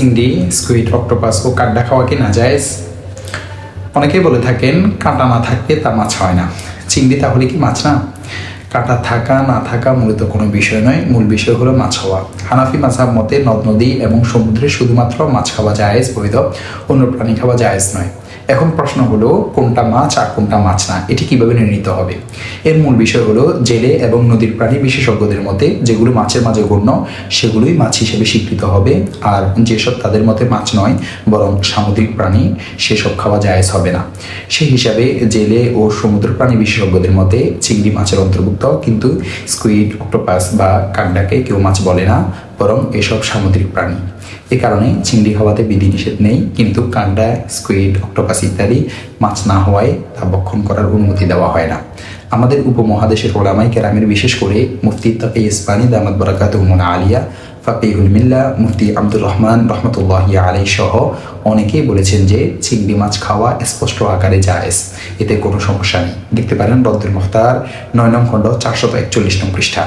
চিংড়ি squid octopus ও কাড্ডা খাওয়া কি না জায়েজ? অনেকেই বলে থাকেন, কাঁটা না থাকলে তা মাছ হয় না। চিংড়ি তাহলে কি মাছ না? কাঁটা থাকা, না থাকা মূলত কোনো বিষয় নয়, মূল বিষয় হলো মাছ হওয়া। হানাফি মাঝাব মতে নদ, নদী এবং সমুদ্রে শুধুমাত্র মাছ খাওয়া জায়েজ, বৈধ। অন্য প্রাণী খাওয়া জায়েজ নয়। এখন প্রশ্ন হলো, কোনটা মাছ আর কোনটা মাছ না? এটি কীভাবে নির্ণীত হবে? এর মূল বিষয় হলো, জেলে এবং নদীর প্রাণী বিশেষজ্ঞদের মতে, যেগুলো মাছের মাঝে গণ্য সেগুলোই মাছ হিসেবে স্বীকৃত হবে। আর যেসব তাদের মতে মাছ নয়, বরং সামুদ্রিক প্রাণী, সেসব খাওয়া জায়েজ হবে না। সেই হিসাবে জেলে ও সমুদ্র প্রাণী বিশেষজ্ঞদের মতে, চিংড়ি মাছের অন্তর্ভুক্ত, কিন্তু স্কুইড, অক্টোপাস বা কান্ডাকে কেউ মাছ বলে না বরং এসব সামুদ্রিক প্রাণী। এ কারণে চিংড়ি খাওয়াতে বিধিনিষেধ নেই, কিন্তু কান্ডা স্কুইড অক্টোপাস ইত্যাদি মাছ না হওয়ায় তা ভক্ষণ করার অনুমতি দেওয়া হয় না। আমাদের উপমহাদেশের ওলামাই কেরামের বিশেষ করে মুফতি তাকি ইসবানি দামাত বরাকাত আলিয়া, ফাকিহুল মিল্লা, মুফতি আব্দুর রহমান রহমতুল্লাহ আলী সহ অনেকেই বলেছেন যে চিংড়ি মাছ খাওয়া স্পষ্ট আকারে জায়েজ। এতে কোনো সমস্যা নেই। দেখতে পারেন রদ্দুল মুখতার, নয় নং খণ্ড, চারশত একচল্লিশ নং পৃষ্ঠা।